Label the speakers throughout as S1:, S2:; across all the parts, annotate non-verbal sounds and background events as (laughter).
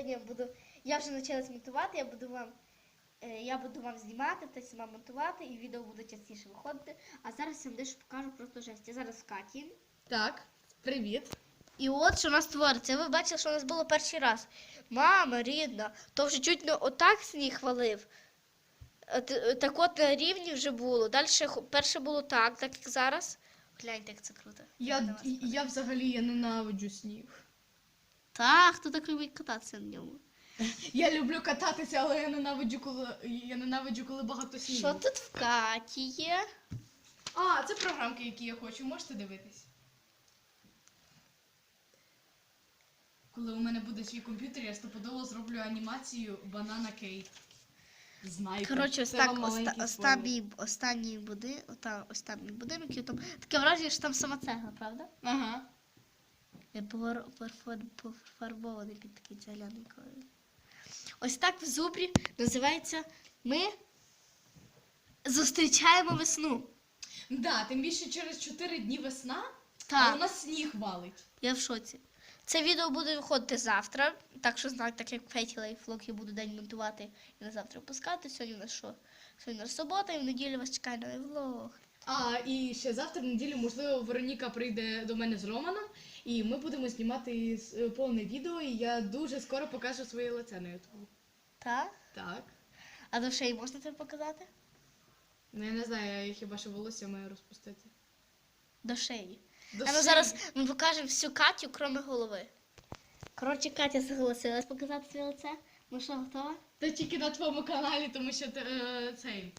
S1: сьогодні я буду. Я вже почала монтувати, я буду вам. е, Я буду вам знімати та сама монтувати, і відео буде частіше виходити. А зараз я вам дещо покажу просто жесть. Я зараз в Каті.
S2: Так, привіт.
S1: І от що у нас твориться. Ви бачили, що у нас було перший раз. Мама рідна, то вже чуть не отак сніг хвалив. Е, Так от на рівні вже було. Далі перше було так, так як зараз. Гляньте, як це круто.
S2: Я,
S1: вас.
S2: я взагалі я ненавиджу сніг.
S1: Так, хто так любить кататися на ньому?
S2: Я люблю кататися, але я ненавиджу, коли я ненавиджу, коли багато снігу.
S1: Що тут в Каті є?
S2: А, це програмки, які я хочу, можете дивитись. Коли у мене буде свій комп'ютер, я стопудово зроблю анімацію Банана Кейк. Знайте.
S1: Коротше, ось так, оста, останній, останній буди, ота, останній будинок, і там таке враження, що там сама цегла, правда?
S2: Ага.
S1: Пофарбований під такий цегляний колір. Ось так в зубрі називається Ми зустрічаємо весну.
S2: Да, тим більше через 4 дні весна, а
S1: Так,
S2: у нас сніг валить.
S1: я в шоці. Це відео буде виходити завтра, так що знак, так як Феті Лайфлог я буду день монтувати і на завтра випускати. Сьогодні у нас що? Сьогодні у нас субота, і в неділю вас чекає новий влог.
S2: А і ще завтра в неділю, можливо, Вероніка прийде до мене з Романом, і ми будемо знімати с- е, повне відео, і я дуже скоро покажу своє лице на ютубі.
S1: Так?
S2: Так.
S1: А до шиї можна це показати?
S2: Ну я не знаю, я хіба що волосся маю розпустити.
S1: До шиї.
S2: До
S1: а ну
S2: шиї.
S1: зараз ми покажемо всю Катю, крім голови. Коротше, Катя согласилась показати своє лице. Ну що, готова?
S2: Та тільки на твоєму каналі, тому що ти, е, цей.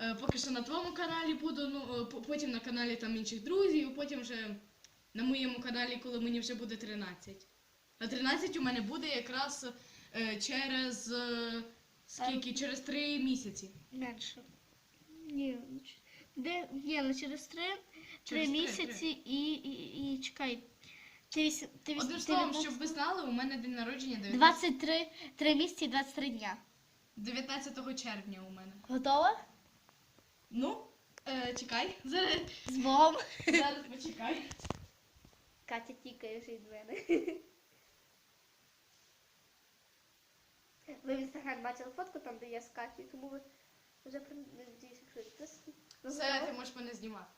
S2: е, Поки що на твоєму каналі буду, ну е, по- потім на каналі там інших друзів, потім вже на моєму каналі, коли мені вже буде 13. А 13 у мене буде якраз е, через е, скільки? Через 3 місяці.
S1: Менше. Ні, де? Ні, ну через три, три
S2: Через три,
S1: місяці і, і, і чекай. Ти, вісім- ти, вісім-
S2: Одним
S1: ти
S2: словом, щоб ви знали, у мене день народження 19,
S1: 23, 3 місяці і 23 дня.
S2: 19 червня у мене.
S1: Готова?
S2: Ну, е, чекай, зараз,
S1: З Богом.
S2: зараз почекай.
S1: Катя тікає вже від мене. Ви в інстаграм бачили фотку там, де я з Катєю, тому ви вже надіюсь, якщо. Ну,
S2: Все, ти можеш мене знімати.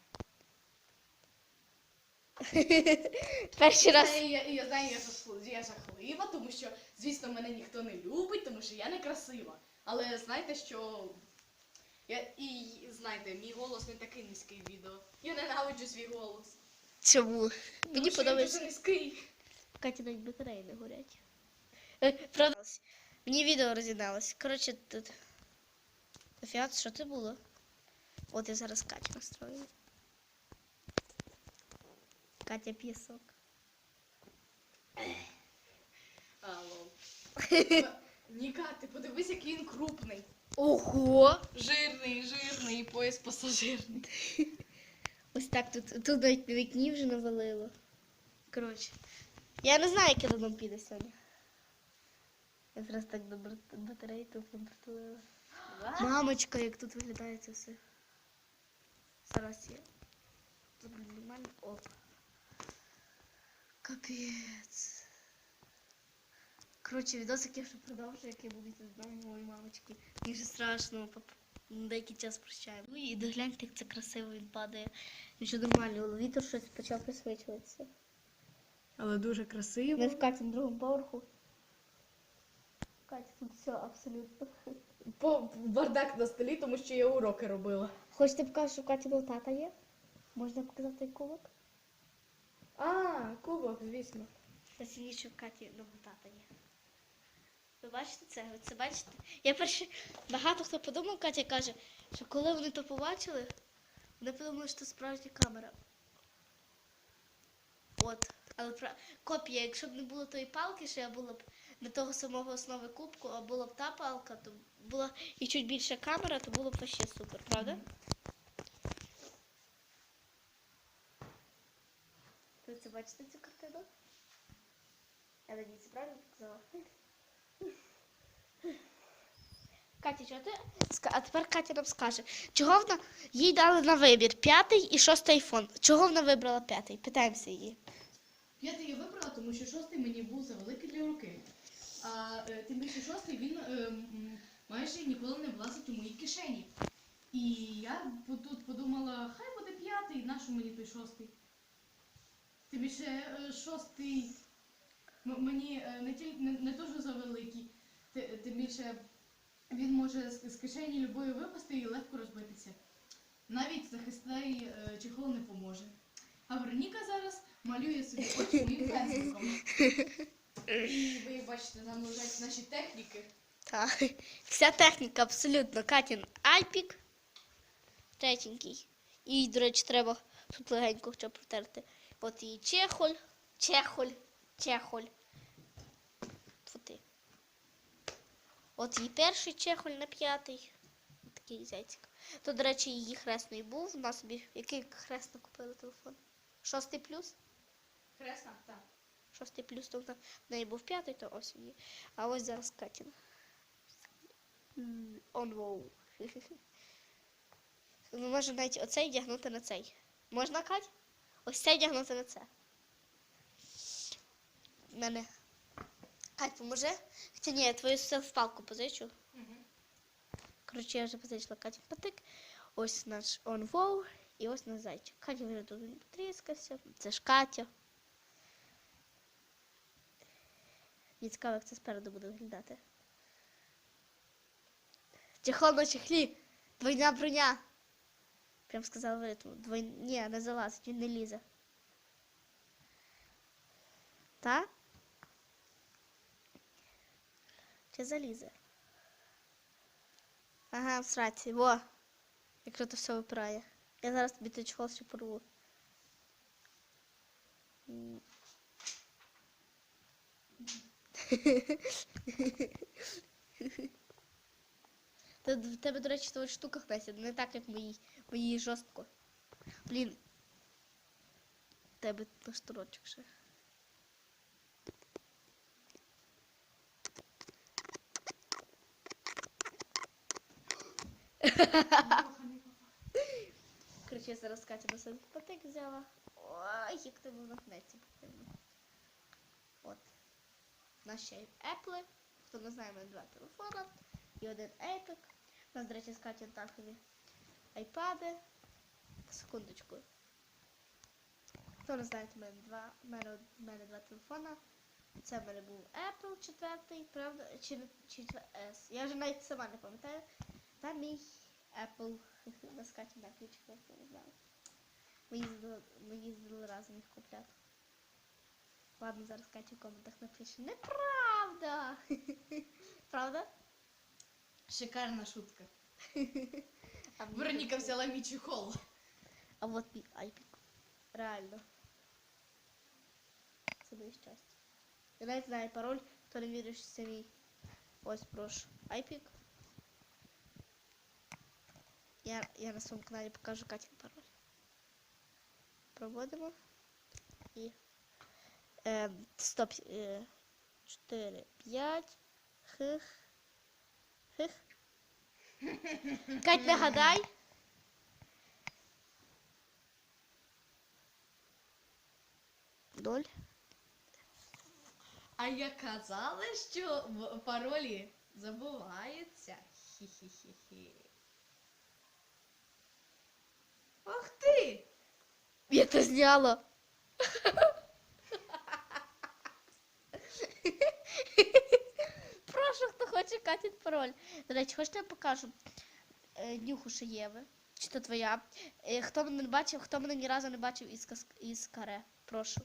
S2: (laughs)
S1: Перший раз.
S2: Це я, я знаю, я, жахли- я жахлива, тому що, звісно, мене ніхто не любить, тому що я не красива. Але знаєте, що. Я, і знаєте, мій голос не такий низький в відео. Я ненавиджу свій голос.
S1: Чому? Мені подобається. Катя навіть батареї не горять. Е, Правда, мені відео розігналось. Коротше, тут. Фіат, що це було? От я зараз Катю настрою. Катя пісок.
S2: Алло. (laughs) Ніка, ти подивись, який він крупний.
S1: Ого!
S2: Жирний, жирний, пояс пасажирний.
S1: Так тут, тут навіть на вікні вже навалило. Коротше. Я не знаю, яке додому піде сьогодні. Я зараз так до бат- батареї телефон притулила. Мамочка, як тут виглядає це все. Зараз я зроблю нормально. Оп. Капець. Коротше, відосик я вже продовжую, як я буду з дому моєї мамочки. Мені вже страшно, пап- на деякий час прощаємо. Ну і догляньте, як це красиво він падає. Нічого нормально, але вітер щось почав присвічуватися.
S2: Але дуже
S1: Ми
S2: красиво.
S1: в Каті на другому поверху. Катя, тут все абсолютно.
S2: По бардак на столі, тому що я уроки робила.
S1: Хочете показати, що в Каті був тата є? Можна показати кубок?
S2: А, кубок, звісно.
S1: Зацініть, що в Каті нового тата є. Ви бачите це? Ви це бачите? Я перше багато хто подумав, Катя каже, що коли вони то побачили, вони подумали, що це справжня камера. От. Але про... копія, якщо б не було тої палки, що я була б не того самого основи кубку, а була б та палка, то була і чуть більша камера, то було б вообще супер, правда? Ви це бачите цю картину? Я надіюся, правильно показала? Катя, чого ти? А тепер Катя нам скаже, чого вона їй дали на вибір п'ятий і шостий айфон. Чого вона вибрала п'ятий? Питаємося її.
S2: П'ятий я вибрала, тому що шостий мені був завеликий для руки. А е, тим більше шостий він е, майже ніколи не влазить у мої кишені. І я тут подумала, хай буде п'ятий, нащо мені той шостий. Тим більше е, шостий м- мені е, не тільки не, не дуже завеликий, ти- тим більше він може з, з кишені любої випасти і легко розбитися. Навіть захисний е, чехол не поможе. А Вероніка зараз малює собі очі (laughs) моїм пензликом. І ви бачите, там лежать наші техніки.
S1: Так. Вся техніка абсолютно. Катін айпік. Третенький. І, до речі, треба тут легенько хоча б протерти. От і чехоль, чехоль, чехоль. Фути. От її перший чехоль на п'ятий. Такий зайчик. То, до речі, її хресний був. Вона собі який хресно купила телефон? Шостий плюс?
S2: Хресна? Так.
S1: Шостий плюс, то в неї був п'ятий, то ось її. А ось зараз Катін. Он воу. Ну, (laughs) може навіть оцей дягнути на цей. Можна, Кать? Ось цей дягнути на це. Мене. Кать, поможи? Хоча ні, я твою селф-палку позичу.
S2: Угу.
S1: Коротше, я вже позичила Каті патик. Ось наш он воу і ось наш зайчик. Катя вже тут потріскався. Це ж Катя. Мені цікаво, як це спереду буде виглядати. Чехол на чехлі. Двойна броня. Прям сказала в ритму. Двой... Ні, не залазить, він не лізе. Та? Чи залізе? Ага, в сраці. Во. Якщо то все випирає. Я зараз тобі той чехол ще порву. В тебе, до речі, того штука Хнеся, не так, як мої, мої жорстко. Блін. Тебе на шторочок ще. Короче, я зараз Катя на собі патик взяла. Ой, як тебе воно гнеться потрібно. От. Наші епли. Хто не знає, мене два телефона і один епік. У нас, до речі, з Катю Тахові айпади. Секундочку. Хто не знає, у мене два, у мене, у мене два телефона. Це в мене був Apple четвертий, правда? Чи, чи S. Я вже навіть сама не пам'ятаю. Та мій Apple на скаті на ключик, я не знаю. Ми їздили, ми їздили разом їх купляти. Ладно, зараз Катя в коментах напише. Неправда! (laughs) Правда?
S2: Шикарна шутка. (laughs)
S1: А мені
S2: Вероніка
S1: так-
S2: взяла мій чехол.
S1: А от мій айпік. Реально. Це моє щастя. Я навіть знаю пароль, хто не вірить, що це мій. Ось прошу. Айпік. Я, я на своєму каналі покажу Катін пароль. Проводимо. І. Е, стоп. Е, 4, 5. Хих. Хих. Кать, нагадай. Ноль.
S2: А я казала, що в паролі забуваються. Хі-хі-хі-хі. Ах ти!
S1: Я это зняла. Прошу, хто хоче Катін пароль. До речі, хочете я покажу е, нюху Шиєви? Чи то твоя? Е, хто мене не бачив, хто мене ні разу не бачив із, кас... із каре. Прошу.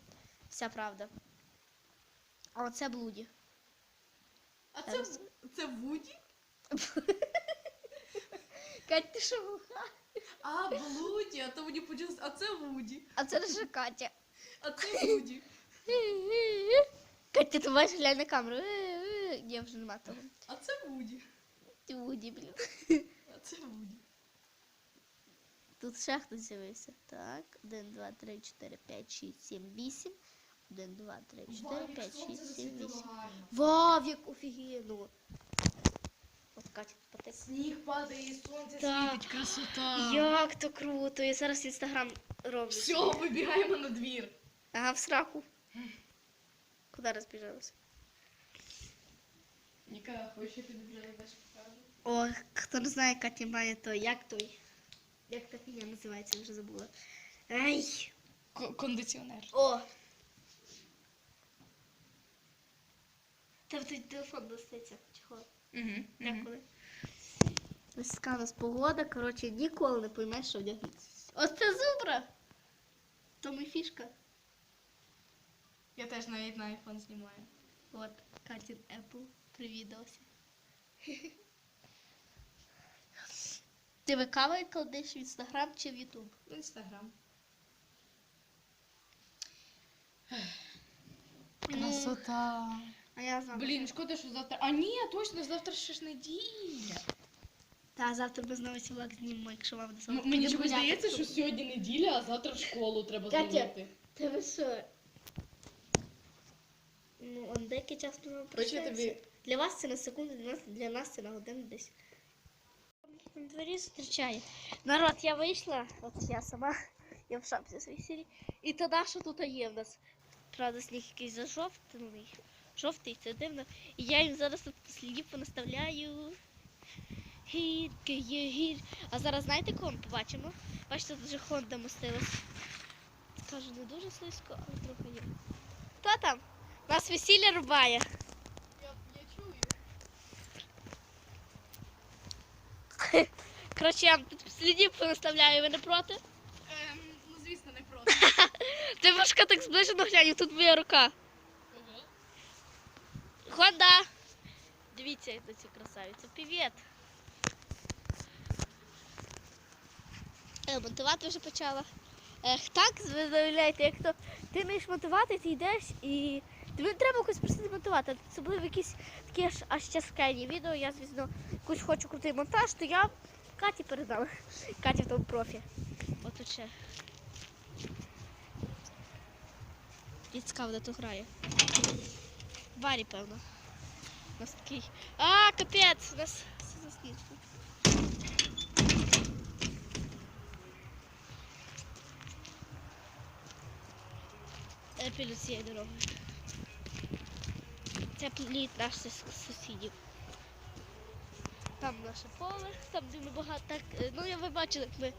S1: Вся правда. А оце блуді.
S2: А це, це Вуді? (laughs)
S1: Кать, ти що глуха?
S2: А, Блуді, а то мені почулось, а це Вуді.
S1: А це лише Катя.
S2: А це Вуді.
S1: Катя, ти бачиш, глянь на камеру. Ні, вже нема того.
S2: А це Вуді.
S1: Ти Вуді, блін.
S2: А це Вуді.
S1: Тут ще хтось з'явився. Так, 1, 2, 3, 4, 5, 6, 7, 8. 1, 2, 3, 4, 5, 6, 7, 8. Вау, як офігенно. Катя, потек.
S2: Сніг падає і сонце
S1: Так.
S2: світить, красота.
S1: Як то круто. Я зараз інстаграм роблю.
S2: Все, вибігаємо на двір.
S1: Ага, в сраку. Куди розбіжалася?
S2: Ніка, хочеш я тобі прилетиш покажу?
S1: О, хто не знає, Катя має той, як той? Як та фігня називається, я вже забула. Ай!
S2: Кондиціонер.
S1: О! Там той телефон достається, чого?
S2: Угу.
S1: Деколи. Ось така у нас погода, коротше, ніколи не поймеш, що вдягнутися. Ось це зубра! То ми фішка.
S2: Я теж навіть на iPhone знімаю.
S1: От, Катін Apple привідався. Ти викавай кладеш в інстаграм чи в Ютуб?
S2: В інстаграм. Красота.
S1: А я завтра.
S2: Блін, шкода, що завтра. А ні, точно, завтра ще ж неділя.
S1: Та завтра ми знову влог знімемо, якщо вам не
S2: М- Мені чомусь здається, що сьогодні неділя, а завтра в школу треба
S1: Катя.
S2: зробити.
S1: Та ви що? Ну, он деякий час
S2: Коротше, тобі
S1: Для вас це на секунду, для нас, для нас це на годину десь. На дворі зустрічає. Народ, я вийшла, от я сама, (laughs) я в шапці своїй сірі. І тоді, що тут є в нас. Правда, сніг якийсь зажовтаний. Жовтий, це дивно. І я їм зараз тут слідів понаставляю. Гірки, є гір. А зараз знаєте, кого ми побачимо? Бачите, тут вже Хонда мостилась. Кажу, не дуже слизько, але трохи є. Хто там? Нас весілля рубає.
S2: Я, я чую.
S1: Коротше, я вам тут слідів понаставляю, ви не проти?
S2: Ем, ну звісно, не проти. (laughs)
S1: Ти важко так зближено глянь, тут моя рука.
S2: Ого.
S1: Дивіться, як на цю красавицю. Привіт! Е, монтувати вже почала. Ех, так, ви заявляєте, як то ти вмієш монтувати, ти йдеш і тобі не треба якось просити монтувати. Особливо якісь такі аж, аж часткайні відео. Я, звісно, якусь хочу крутий монтаж, то я Каті передам. (laughs) Каті в тому профі. От тут ще. І цікаво, де тут грає. Варі, певно. У нас такий. А, капець! У нас все заснічено. Я піду цією дорогою. Це плід наш сус- сусідів. Там наше поле, там де ми багато так. е, Ну, я ви бачили, як ми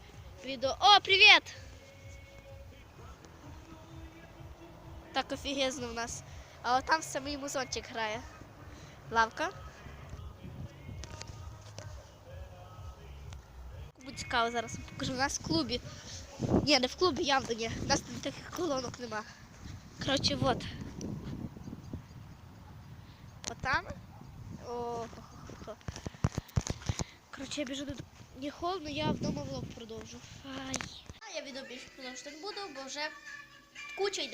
S1: відео. О, привіт! Так офігезно в нас. А от там самий музончик грає. Лавка. Кому цікаво, зараз покажу. У нас в клубі. Ні, не в клубі, явно ні. У нас там таких колонок нема. Коротше, от. От там. О. Коротше, я біжу до. Не холодно, я вдома влог продовжу. Ай. А я відео більше продовжувати не буду, бо вже куча йде.